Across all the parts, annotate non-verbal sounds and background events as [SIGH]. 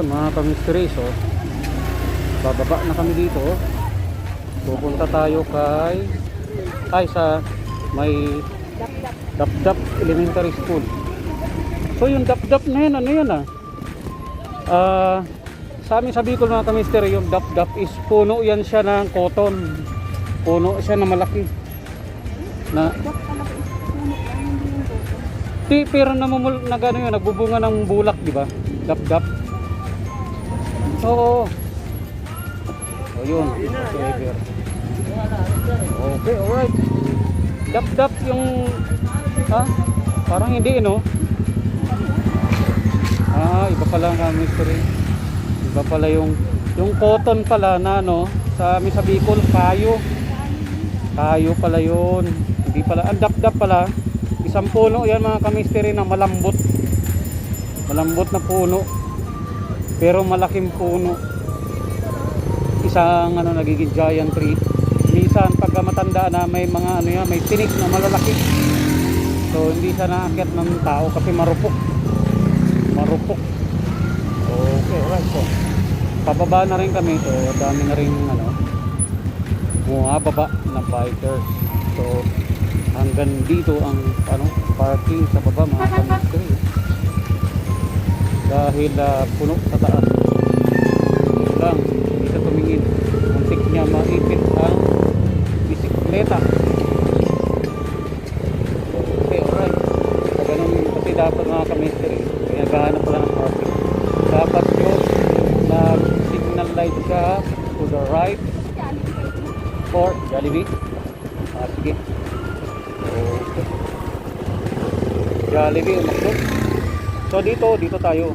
Yun mga ka-mysteries oh. Bababa na kami dito. Pupunta tayo kay ay sa may Dapdap Elementary School. So yung Dapdap na yun, ano yun ah? Ah, sa amin sa Bicol mga kamister, yung Dapdap is puno yan siya ng cotton. Puno siya na malaki. Na, Di, pero namumul, nag, ano yun, nagbubunga ng bulak, di ba? Dapdap. Oo. O yun. Okay, alright. Dap-dap yung... Ha? Parang hindi, no? Ah, iba pala nga mystery. Iba pala yung... Yung cotton pala na, no? Sa amin sa Bicol, kayo. Kayo pala yun. Hindi pala... Ang dap-dap pala. Isang puno yan mga kamisteri na malambot. Malambot na puno. Pero malaking puno. Isang ano nagiging giant tree. Minsan pagka matanda na may mga ano yan, may tinik na malalaki. So hindi siya naakyat ng tao kasi marupok. Marupok. Okay, alright. So, pababa na rin kami. So dami na rin ano bumababa na bikers. So hanggang dito ang ano parking sa baba mga kamisteri. Dahil ah, puno sa taas. Lang hindi siya tumingin. Muntik niya maipit ang bisikleta. Okay alright. So ganun kasi dapat mga kamisteri kaya gahanap pala ng parking dapat yun na signal light siya to the right for Jollibee. Ah sige. Okay Jollibee umakot so dito dito tayo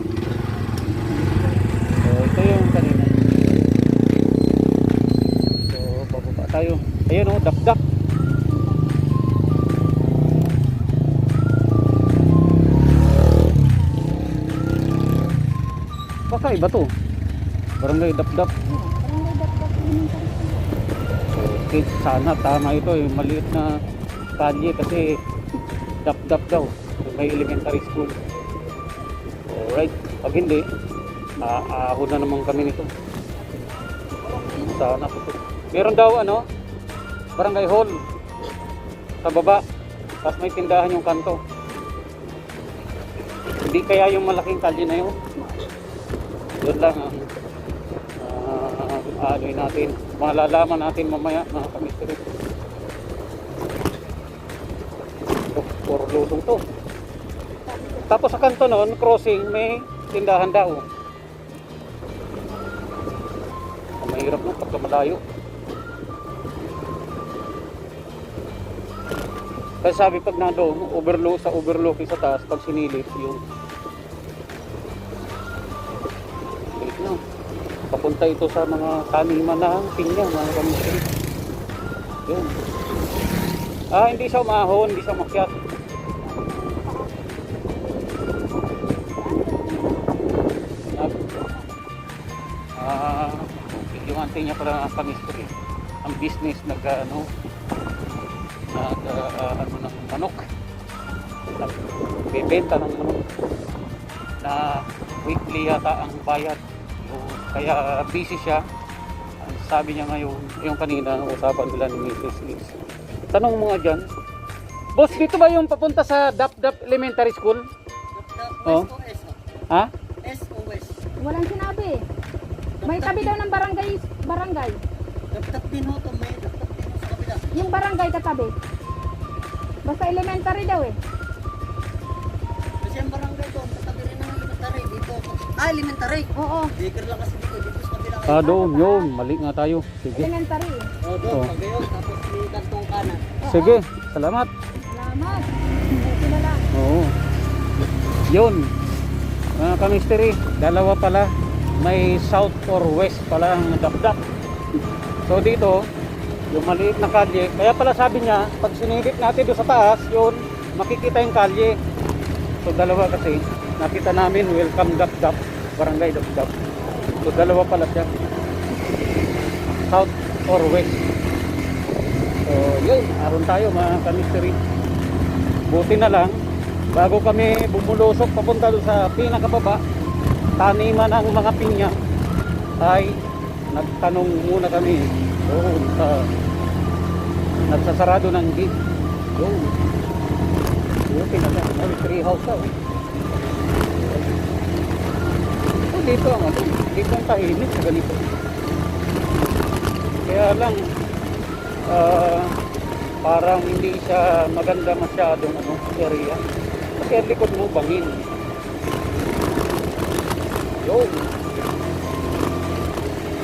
So, ito yung kanina. So, bababa tayo. Ayun oh, dakdak. Baka iba to. Barangay dakdak. Okay, sana tama ito yung maliit na kalye kasi dakdak daw. May elementary school. Pag hindi, Aahon na naman kami nito. Sana po. Meron daw ano, barangay hall sa baba. Tapos may tindahan yung kanto. Hindi kaya yung malaking kalye na yun. Yun lang ang uh, ano natin. Malalaman natin mamaya mga kamisteri. Oh, puro lutong to. Tapos sa kanto noon, crossing, may tindahan daw. mahirap no pagka malayo kasi sabi pag nandoon overlook sa overlook sa taas pag sinilip yung wait no papunta ito sa mga taniman ng pinya mga kamisiri yun. Ah hindi siya umahon hindi siya makyat ante niya pala ang business nag ano nag uh, ano ng manok bebenta ng manok na weekly yata ang bayad so, kaya busy siya ang sabi niya ngayon yung kanina ang usapan nila ni Mrs. is tanong mga dyan boss dito ba yung papunta sa Dap Dap Elementary School Oh. ha SOS. Walang sinabi. May tabi daw ng barangay, barangay. Daptap din ho to, may daptap din ho sa kabila. Yung barangay katabi. Basta elementary daw eh. Kasi ang barangay to, katabi rin ng elementary dito. Ah, elementary. Oo, Baker lang kasi dito, dito sa kabila. ah doon yun mali nga tayo sige elementary eh. Oh, doon, Oh. pagayon, tapos yung kantong kanan. sige salamat Salamat. Buti na lang. Oo. Yun. Mga kamisteri, dalawa pala. May south or west pala ang dakdak. So dito, yung maliit na kalye. Kaya pala sabi niya, pag sinilip natin doon sa taas, yun, makikita yung kalye. So dalawa kasi, nakita namin, welcome dakdak, barangay dakdak. So dalawa pala siya. South or west. So yun, aron tayo mga kamisteri. Buti na lang, bago kami bumulusok papunta doon sa pinakababa, taniman ng mga pinya ay nagtanong muna kami. Doon sa nagsasarado ng gate doon. Yun pinala may tree house daw. So, dito ang ano. Dito ang tahimik sa ganito. Kaya lang ah, parang hindi siya maganda masyadong ano, area. Kasi likod mo bangin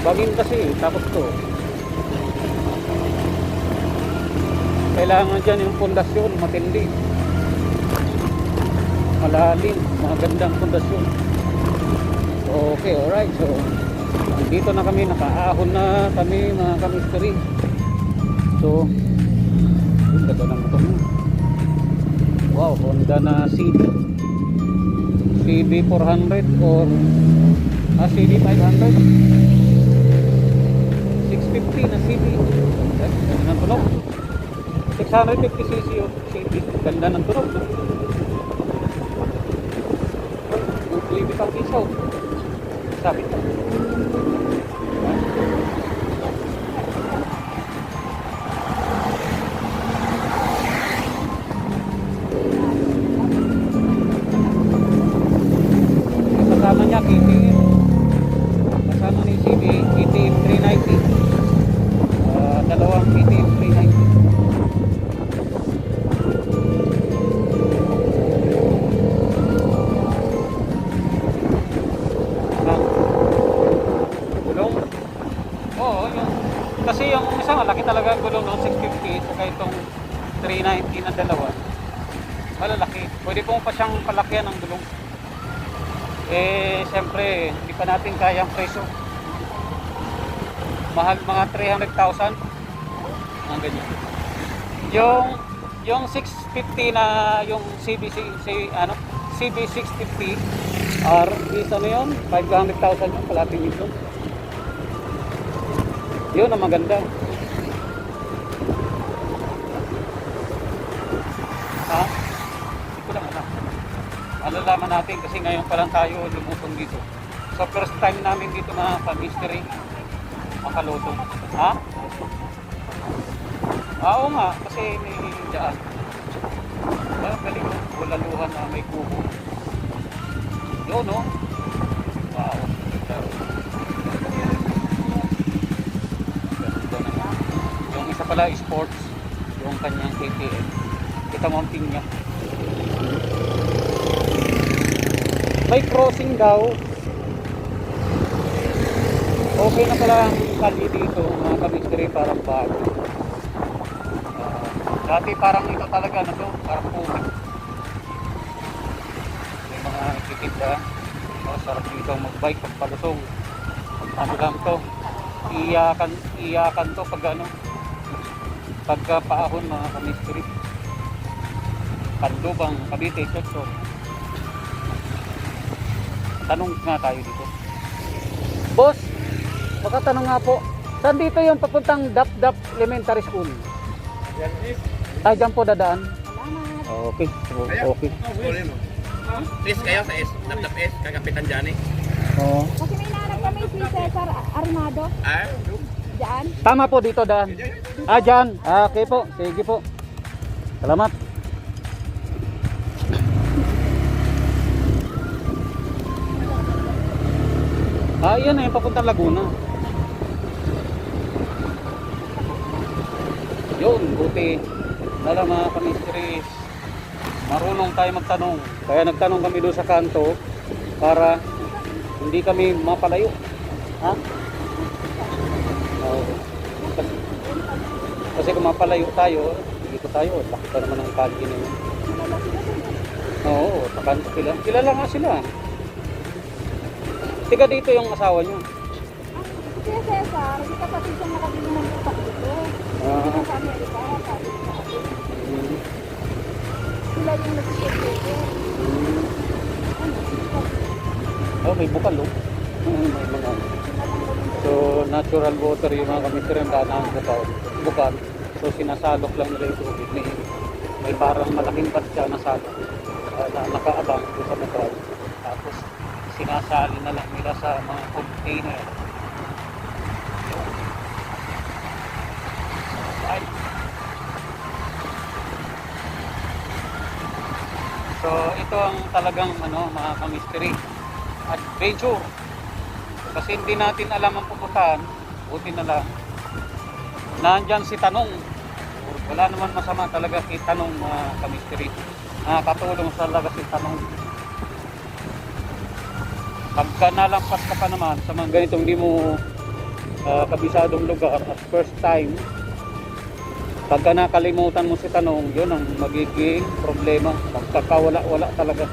bangin kasi tapos to. Kailangan dyan yung pundasyon matindi. Malalim magandang pundasyon. Okay alright so dito na kami nakaahon na kami mga kamisteri. So yun ganda ng mo wow Honda na CB CB 400 or ah, CB 500 650 na CB ganda ng tunog. 650cc yung CB ganda ng tunog. CB pang isaw sabi ko. Kasama niya KTM palakyan ng gulong eh siyempre hindi pa natin kaya ang presyo mahal mga 300,000 ang ganyan. Yung yung 650 na yung CBC si, ano CB650 R is ano yun? 500,000 yung kalating ito. Yun ang maganda malalaman natin kasi ngayon pa lang tayo lumutong dito. So first time namin dito mga ka-mystery makalutong. Ha? Ah, Oo nga, kasi may daan. Ah, galing oh. Bulaluhan na may kubo. Yun no? Wow. Yung isa pala sports, yung kanyang KTM. Kita mo ang pin niya. May crossing daw. Okay na pala ang kalye dito mga kamisteri parang bago Ah, dati parang ito talaga na to? Parang putik may mga nagtitinda. Oh, sarap dito magbike pag palusong ano lang to? Iyakan iyakan to pag ano pagka paahon mga kamisteri Pandubang, Cavite, Quezon tanong nga tayo dito. Boss, makatanong nga po, saan dito yung papuntang Dap Dap Elementary School? Ah, dyan po dadaan? Salamat. Okay, so, okay. Please kayo sa S, Dap S, kagapitan dyan eh. Oo. Kasi may nahanap kami si Cesar Armado. Ah, Diyan. Tama po dito daan. Ah, dyan. Ah, okay po. Sige po. Salamat. Ah, yan na yung papuntang Laguna. Yun, buti. Dala mga kamistris. Marunong tayo magtanong. Kaya nagtanong kami doon sa kanto para hindi kami mapalayo. Ha? Kasi, kasi kung mapalayo tayo, dito tayo. Pa naman ang kalye na yun. Oo, sa kanto sila. Kilala nga sila. Tiga dito yung asawa nyo. Si Cesar, di kapatid siyang nakabili ng lupa dito. Ah, Dito sa Amerika, sabi sa kapatid. mm, Sila yung nag-share mm. Oh, may bukal oh. May mga So, natural water yung mga kamister yung daan ng bukal. bukal. So, sinasalok lang nila yung tubig. May, may parang malaking bastya na salok uh, na nakaabang sa bukal. Tapos, sinasali na lang nila sa mga container. So ito ang talagang ano mga kamisteri adventure. Kasi hindi natin alam ang pupuntahan, buti na lang. Nandyan si Tanong. Wala naman masama talaga si Tanong mga kamisteri. Nakakatulong sa talaga si Tanong. Pagka nalampas ka pa naman sa mga ganitong di mo ah, kabisadong lugar at first time, pagka nakalimutan mo si Tanong, yun ang magiging problema. Pagkakawala-wala talaga.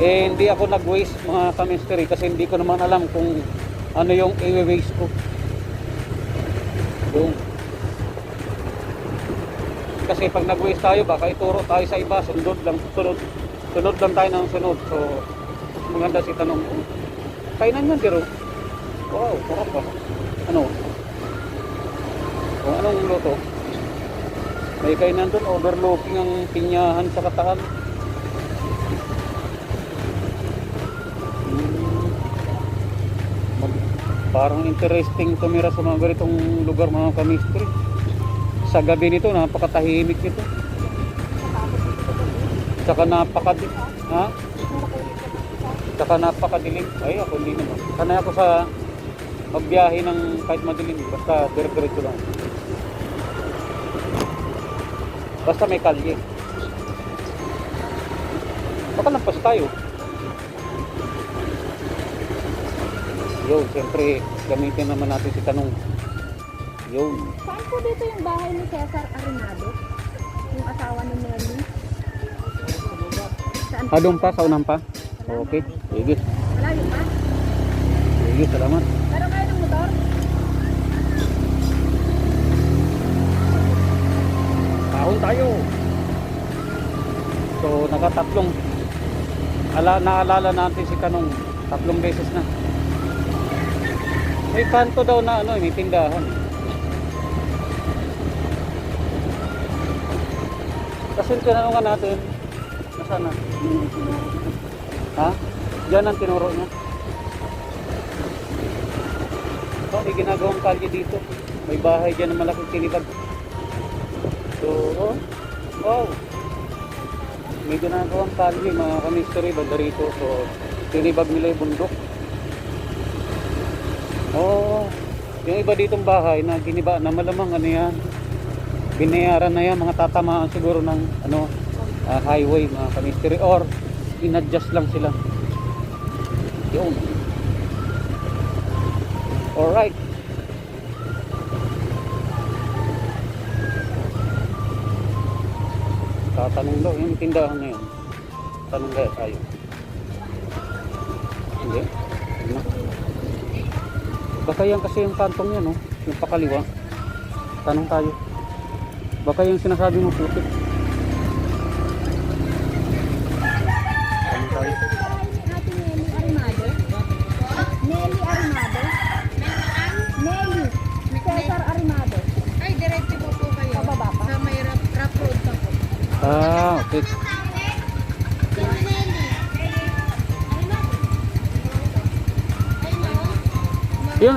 Eh, hindi ako nag-waste mga kamisteri kasi hindi ko naman alam kung ano yung i-waste ko. Yung kasi pag nag-waste tayo, baka ituro tayo sa iba, sunod lang, sunod, sunod lang tayo ng sunod. So, maganda si tanong ko. Kainan yan, Diro. Wow, sarap ba? Ano? O, anong luto? May kainan doon, overlooking ang pinyahan sa kataan. Hmm. Parang interesting tumira sa mga ganitong lugar mga kamistri. Sa gabi nito, napakatahimik nito. Tsaka napakadi... Ha? Tsaka napakadilim. Ay, ako hindi naman. Sanay ako sa magbiyahe ng kahit madilim. Basta dire-diretso lang. Basta may kalye. Baka lampas tayo. Yun, siyempre, gamitin naman natin si Tanong. Yun. Saan po dito yung bahay ni Cesar Arenado? Yung asawa ni Nelly? Saan Ah, doon pa, sa unang pa? Okay, sige. Malayo pa? Sige, salamat. Pero kayo ng motor? Kahon tayo. So, nakatatlong. Ala, naalala natin si Kanong. Tatlong beses na. May kanto daw na ano, may tindahan. Kasi tinanungan natin, nasaan na? Ha? Diyan ang tinuro niya. Oh, may ginagawang kalye dito. May bahay dyan na malaking tinibag. So, oh, wow. May ginagawang kalye mga kamistory banda rito. So, tinibag nila yung bundok. Oh, yung iba ditong bahay na giniba na malamang ano yan. Binayaran na yan mga tatamaan siguro ng ano ah, highway mga kamistory or inadjust lang sila. Yun. Alright. Tatanong daw yung tindahan na yun. Tanong kaya tayo. Hindi. Baka yan kasi yung kantong yan, no? Yung pakaliwa. Tanong tayo. Baka yung sinasabi mo putik.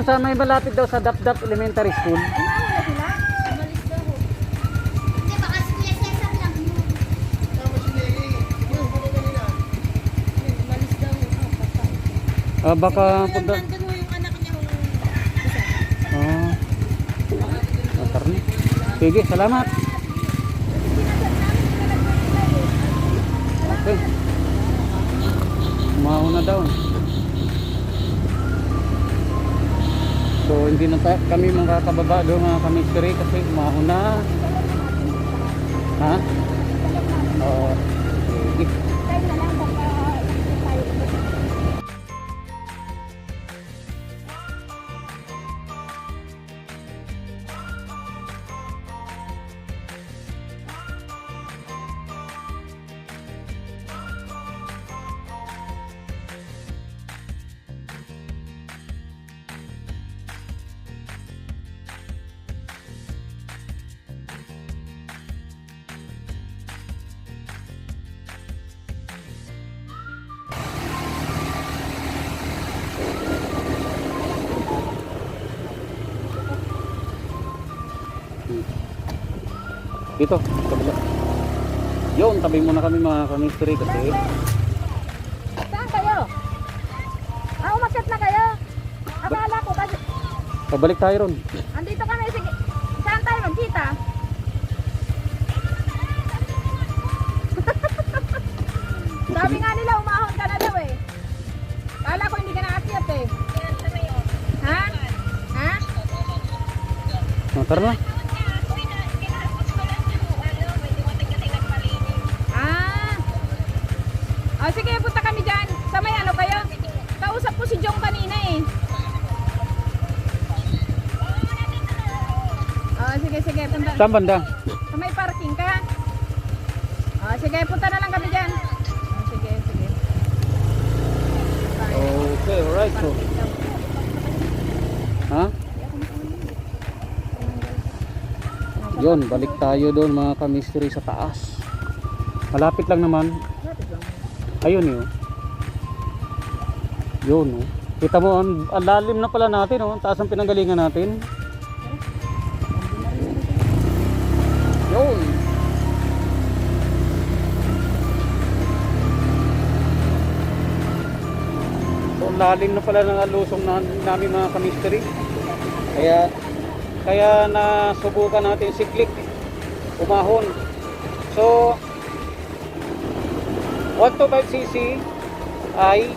Sa may malapit daw sa Dapdap Elementary School. Oh. Ah, baka punta. Matarni. Sige, salamat. Okay. Umauna daw. So, hindi na ta- kami makakababa doon mga kamisteri kasi umauna. Ha? Oo. sige. Dito, kabila. Yun, tabi muna kami mga kamistry kasi Saan kayo? Ah, umakyat na kayo? Akala ko kasi pabalik tayo ron. andito kami. Sige. Saan tayo magkita? [LAUGHS] Sabi nga nila umahon ka na daw eh. Kala ko hindi ka naakyat eh. Ha? Ha? Oh, tara na. Kausap ko si Jong kanina eh. Ah, sige, sige, punta. Saan banda? Sa may parking ka? Ah, sige, punta na lang kami dyan. Ah, sige, sige. Okay, alright. So, ha? Yun, balik tayo doon mga kamistry sa taas. Malapit lang naman. Ayun yun. Yun, oh. Kita mo, ang, lalim na pala natin, oh. Ang taas ang pinanggalingan natin. Yun. So, lalim na pala ng alusong na, namin mga kamistry. Kaya, kaya nasubukan natin si Click umahon. So, 125cc ay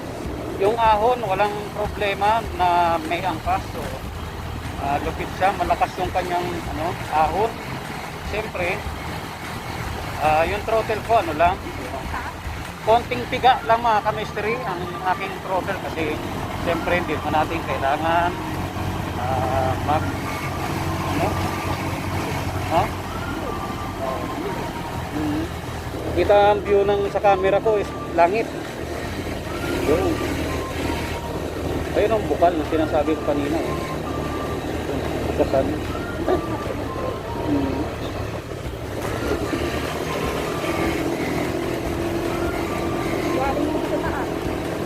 yung ahon walang problema na may angkas. So, ah, lupit siya, malakas yung kanyang ano, ahon. Siyempre, ah, yung throttle ko ano lang, konting piga lang mga kamistry ang aking throttle kasi siyempre hindi pa natin kailangan ah, mag ano? Ha? Oh. Mm. Kita ang view ng sa camera ko is langit. Yun. Ayun ang bukal na sinasabi ko kanina. Eh. Yun, Bukasan. mm.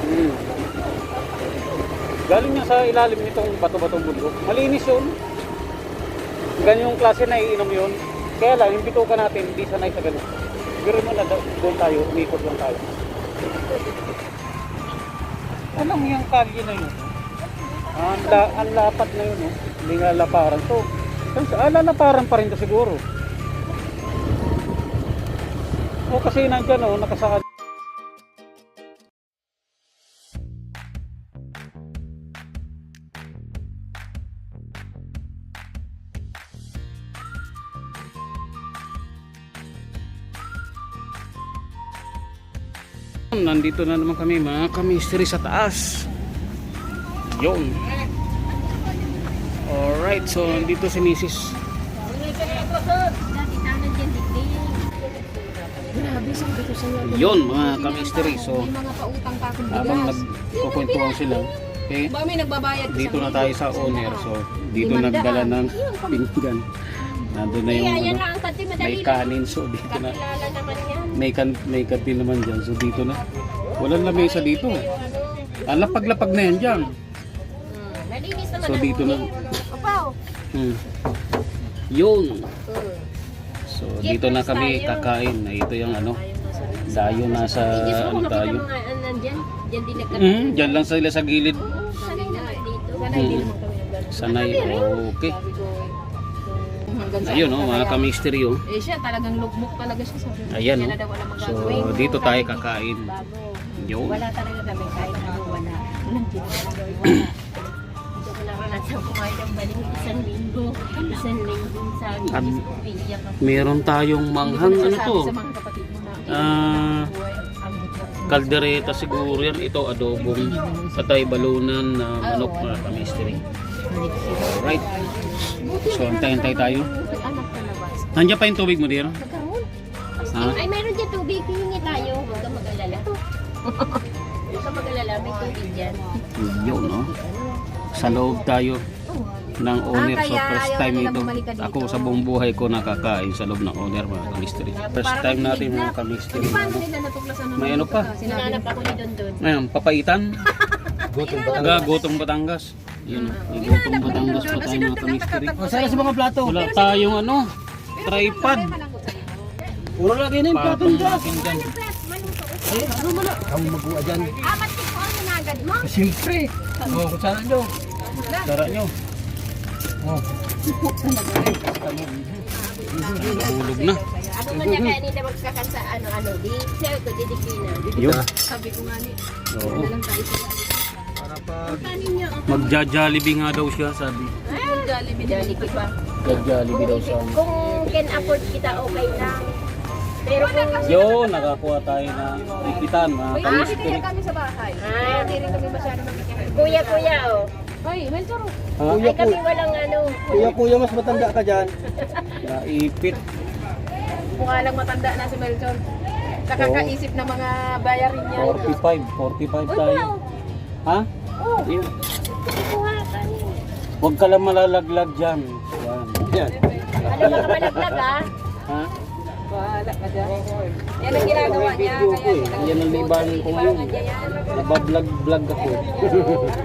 Mm. Galing niya sa ilalim nitong bato-batong bundok. Malinis yun. Ganyong klase na iinom yun. Kaya lang, yung bituka natin, hindi sanay sa ganun. Siguro mo na doon tayo, umikot lang tayo. Anong yung kalye na yun? Ang, la, ang lapat na yun, oh. hindi nga laparan. So, ah, lalaparan pa rin to siguro. O kasi nandyan, oh, nakasaka Nandito na naman kami mga kamistry sa taas. Yun. Alright, so nandito si ko sa'yo. Yun mga kamistry. So habang nagkukwentuhan sila, okay, ka dito na tayo sa owner. So dito nagdala ng pinggan. Nandun na yung Kaya yan ano, ang madali may lang. kanin. So dito na. Kakilala naman yan. May, kan, may kantin naman dyan. So dito na. Walang lamesa dito. Ang lapag-lapag na yan dyan. Hmm, Nalinis naman So ang dito na. uli. Opaw. Hmm. Yun. Hmm. So dito na kami kakain. Ito yung ano. Dayo nasa ko ano tayo. mga ah, nandyan. Dyan din nagkakaroon. Mm, dyan lang sila sa gilid. Sanay na dito. Sanay din naman kami ng Sanay. Okay. Sabi hanggang Ayun oh, mga oh. Eh siya talagang lugmok talaga siya sa Ayan, oh. So dito tayo kakain. Yun. Wala talaga kami kahit ano wala. Walang ginagawa. Wala. Dito ko naranasan kumain ng baling isang linggo. Isang linggo sa Am- Iyak ako. Meron tayong manghang ano to. Ah, kaldereta siguro yan. Ito adobong patay balunan na manok mga kamistry. Alright. So antay-antay tayo. Nandiyan pa yung tubig mo dear? Ha? Ay, meron dyan tubig. Hihingi tayo. Huwag kang mag-alala. Huwag kang mag-alala. May tubig dyan. Yun no. Sa loob tayo ng owner. Ah, So first time ito. Ako sa buong buhay ko nakakain sa loob ng owner mga kamistry. First time natin mga kamistry. Di paano nila natuklasan na May ano pa? Sinanap ako ni Don Don. Ngayon, papaitan. Taga [LAUGHS] Gotong Batangas. Yun, may Gotong Batangas pa tayo mga kamistry. O, sana sa mga plato. Wala tayong ano, tripod. Puro lagi na yung plato natin dyan. Ano ano man na? Ang mag-uwa dyan. Amat ko ang nanagad mo. Siyempre. Oh, kutsara nyo. Tara nyo. Oh. Nahulog na. Ako man niya kaya nila magkakansa ano-ano. Di siya ko didikina. Sabi ko nga ni, Oo. lang tayo sila. Magja-jollibee nga daw siya, sabi. Ah, Jollibee. Jollibee pa. Daw sa Kung can afford kita, okay lang. Pero kung... Yun, nakakuha tayo na ikitan, kamispirit. kami sa bahay. Ah, Hindi rin kami masyado magkakaroon. kuya, kuya, oh. Ay, Melchor. Ha? Kuya, Ay, kami kuya. walang ano. Kuya, kuya, mas matanda ka dyan. [LAUGHS] Naipit. Mukha lang matanda na si Melchor. Nakakaisip na mga bayarin niya. 45, 45 tayo. Ha? Yun. Huwag ka lang malalaglag dyan. Yan. Yan. Mo ka malaglag, ah. Ha? Bahala ka dyan. Yan ang ginagawa niya. Video ko eh. Yan ang libangan ko ngayon. Nabablog-vlog ako.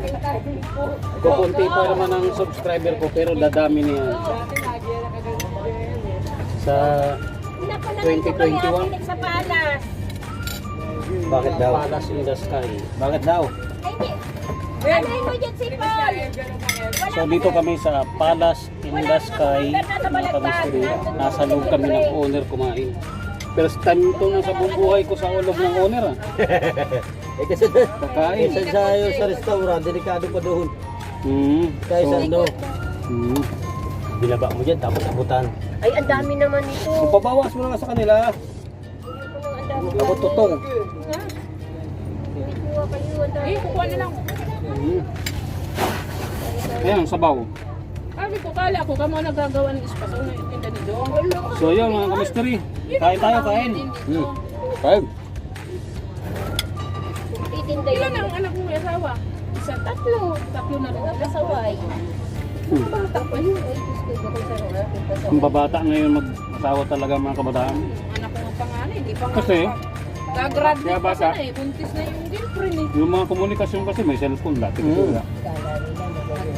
[LAUGHS] Kukunti pa naman ang subscriber ko pero dadami na yan. Sa Napalagay ko 2021? kaya pinik sa palas. Bakit daw? Palace in the Sky. Bakit daw? Ay, di. Anahin mo dyan si Paul. So dito kami sa Palace in the Sky. Mga. Nasa loob kami ng owner kumain. First time ito na sa buong buhay ko sa ulog ng owner ah. [LAUGHS] Eh kasi Kakain. Isa sa sa restaurant, delikado pa doon. Hmm. Kaya sa So, ano, hmm. binaba mo dyan, tapos abutan. Ay, ang dami naman ito. Kung pabawas mo na nga sa kanila, Ang dami. ako tutong. Hindi kuha kayo. Ang dami. Eh, kukuha na lang. Hmm. Ayan, sabaw. Sabi ko, kala ko, kamo nagagawa ng espasyon na itinda ni Dong. So yun mga kamistri. Kain tayo, kain. Hmm. Kain. Titinda Ilan ang anak mo may asawa? Isa, tatlo. Tatlo na rin. Kasaway. Hmm. Bata pa yun. Ay, ko nga. Ang babata ngayon mag-asawa talaga mga kabataan. Anak ko ng panganay, hindi pa nga. Kasi, Gagraduate Kaya pa bata. sana eh. Buntis na yung girlfriend eh. yung mga komunikasyon kasi may cellphone dati. Hmm. wala.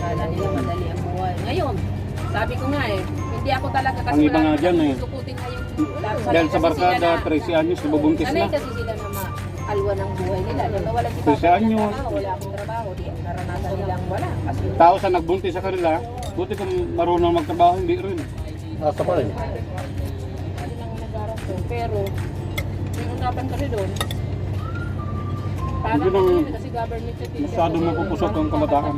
Akala nila madali ang buhay. Ngayon, sabi ko nga eh, hindi ako talaga kasi Ang iba nga dyan eh. susukutin nga yung... Dahil sa kasi barkada, na- 13 anyos, nabubuntis Sanay na. kasi sila na maalwa ng buhay nila. Di ba wala si Kasi Papa anyo. nagtatrabaho, wala akong trabaho. Di, naranasan nilang wala. Kasi Tao sa nagbuntis sa kanila, buti kung marunong magtrabaho, hindi rin. Asa pa rin. hindi lang nag-arasto. Pero, usapan kasi doon. Parang Hindi nang ano yun, kasi government certificate. masyadong mapupusok ang kabataan.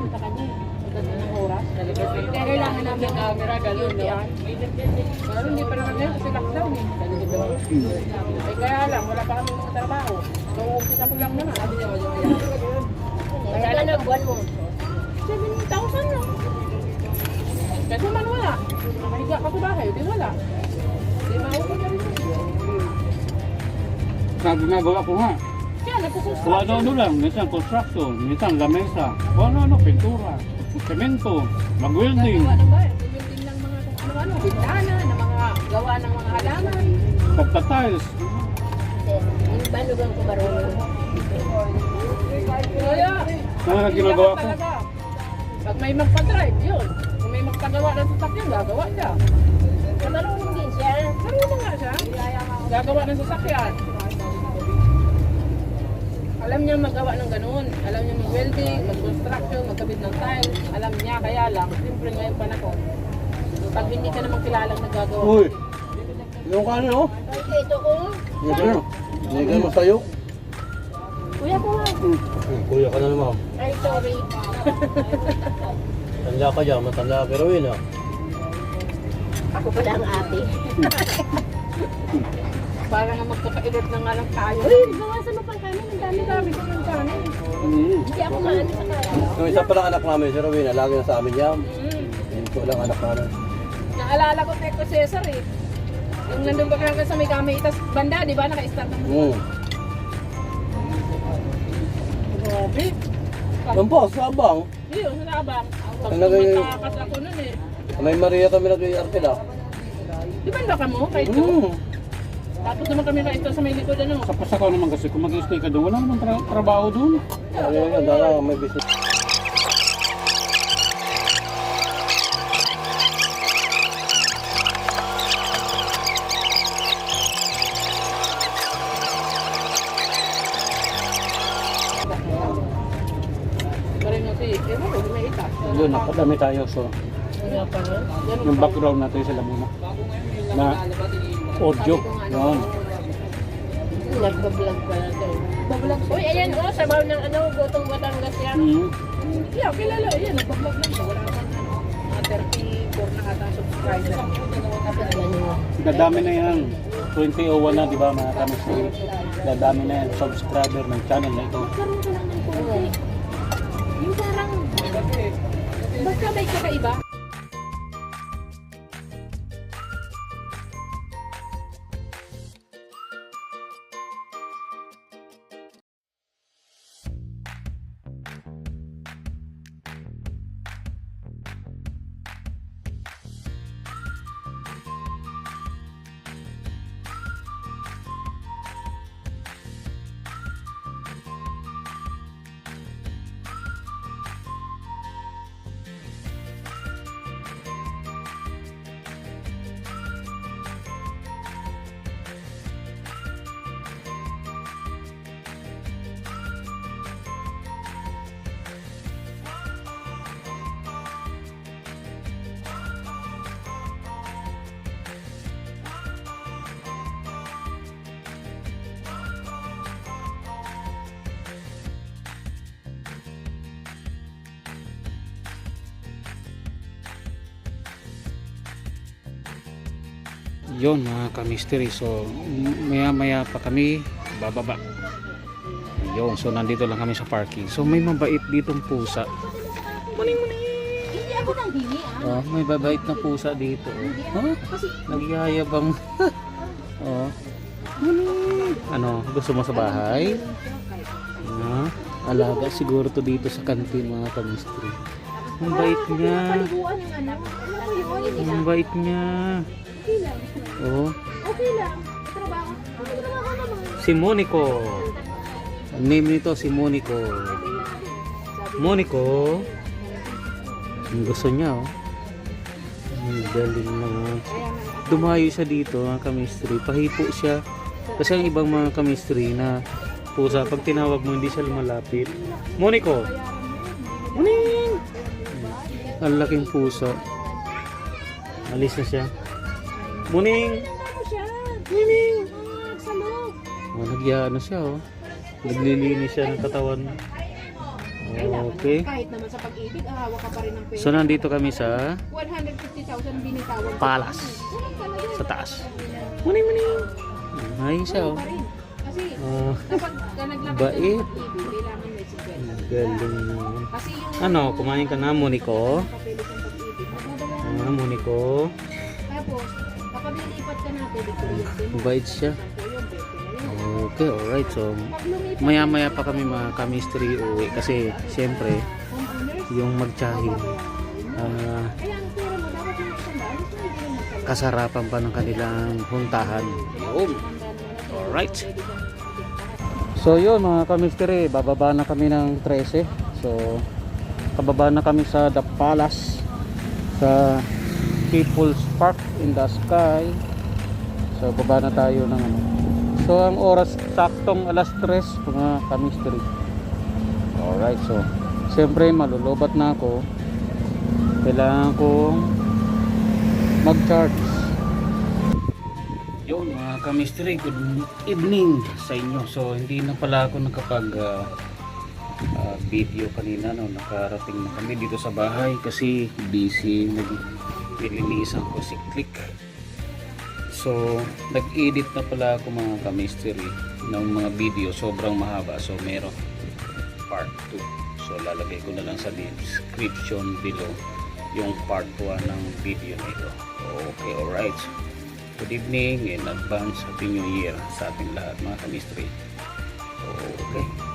Sa kailangan namin ng camera, gano'n. Pero hindi pa naman ngayon kasi lockdown eh. Eh kaya lang, wala pa kami mga trabaho. So, umpisa ko lang naman. Kaya lang ang buwan mo. 7,000 lang. Kasi man wala. Nakahiga ka sa bahay, di wala. Di maupo na rin. Sa ginagawa ko nga, Kaya nagsususunod. kung ano-ano lang, minsan construction, minsan lamesa, kung ano-ano, pintura, semento, mag-welding, Gawa ng bahay. Building ng mga kung ano-ano. Bintana, ng mga gawa ng mga halaman. pagtatiles, Yung balugang ko marunong. Kaya, Ano ang ginagawa ko? Pag may magpa-drive, yun. Kung may magpagawa ng sasakyan, gagawa siya. Marunong din siya. Marunong nga siya. Gagawa ng sasakyan. Alam niya magawa ng ganun. Alam niya mag-welding, mag-construction, magkabit ng tiles. Alam niya, kaya lang, siyempre ngayon panahon. Pag hindi ka naman kilalang nagagawa. Uy! Yung ka ano? Ito, ito ko. Yung ano? Nigyan mo sa'yo? Kuya ko nga. Hmm, Kuya ka na naman. Ay, sorry. [LAUGHS] Tanda ka dyan, matanda pero yun ah. Ako pala ang ate. [LAUGHS] Para nga magkakaedad na nga lang tayo. Uy, bawasan mo pang kanin. Ang dami Dami ko ng kanin. mm, Hindi ako maano sa kanin. Yung isa palang anak namin, si Rowena, lagi na sa amin yan. Mm. Yun ko lang anak namin. Naalala ko Teko Cesar eh. Yung nandun pa kaya sa may kamay, tas banda, di ba? Naka-start ng Hmm. Grabe. Yan po, sa abang. Yun, sa abang. Ang tumatakas ako nun eh. May Maria kami nag-iarte na. Di ba ka mo? Kahit doon. Tapos naman kami na sa may likod ano. Sa pasakaw naman kasi kung mag-stay ka doon, wala naman tra- trabaho doon. Ayun, ang dala, oh, may business. Parang kasi, eh, wala, may itas. Yun, nakadami tayo. So, Ano pa, yung background natin sila muna. Na audio. Yun. Nagbablog pala to. Bablog. Uy, ayan oh, sabaw ng ano, gotong Batangas yan. Mm. Yeah, kilala. Ayan, nagbablog lang to. Wala naman ano, mga 34 na ata subscriber. Dadami na yan. 2001 na, di ba mga kamisi? Dadami na yan subscriber ng channel na ito. Karoon ka lang ng konti. Yung parang, Basta may kakaiba. Yun mga kamisteri. So, maya maya pa kami bababa. Yun. So, nandito lang kami sa parking. So, may mabait ditong pusa. hindi ako nang hingi ah. Oh, may babait na pusa dito. Oh. Kasi, Nagyayabang. [LAUGHS] oh. Ano, gusto mo sa bahay? Ah, alaga siguro to dito sa kantin mga kamistri. Ang bait niya. Ang bait niya. Okay lang. Oh, Okay lang. Trabaho. Trabaho naman. si Monico. Ang name nito si Monico. Monico. Ang gusto niya oh. Ang galing naman. Dumayo siya dito mga kamistri. Pahipo siya. Kasi ang ibang mga kamistri na pusa, pag tinawag mo hindi siya lumalapit. Monico! Muning! Ang laking pusa. Alis na siya. Muning! Ano? Muning! Ah. Oh, nagyano siya oh. Naglilinis siya ng katawan. Okay. Kahit naman sa pag-ibig, ahawa ka pa rin ng pera. So nandito kami sa 150,000 binitawan. Talaga. Sa taas. Muning muning! Ay siya oh. Kasi Oh, kapag ka naglakad ka ng pag-ibig, kailangan may sikwenta. galing naman. Kasi yung Ano, kumain ka na, mababayaran. Ah, Monico. Bait siya. Sampo yun, 20 na yun. Okay, alright. So, Pag lumipat maya maya pa kami mga chemistry uwi kasi homeowners, yung magtsahin babayaran. ah, kasarapan pa ng kanilang puntahan. Yun. Alright. So yun mga kamisteri, bababa na kami ng 13. So kababa na kami sa The Palace sa People's Park in the Sky. So baba na tayo ng ano. So ang oras saktong alas 3 mga kamisteri. Alright, so siyempre malulobat na ako. Kailangan kong mag-charge. Yun mga kamistry, good evening sa inyo. So hindi na pala ako nakapag ah, ah, video kanina no, nakarating na kami dito sa bahay kasi busy nililinisan ko si Click. So nag-edit na pala ako mga kamistry ng mga video sobrang mahaba so meron part 2. So lalagay ko na lang sa description below yung part 1 ng video na ito. Okay, alright. Good evening in advance Happy New Year sa ating lahat mga kamistry. Okay.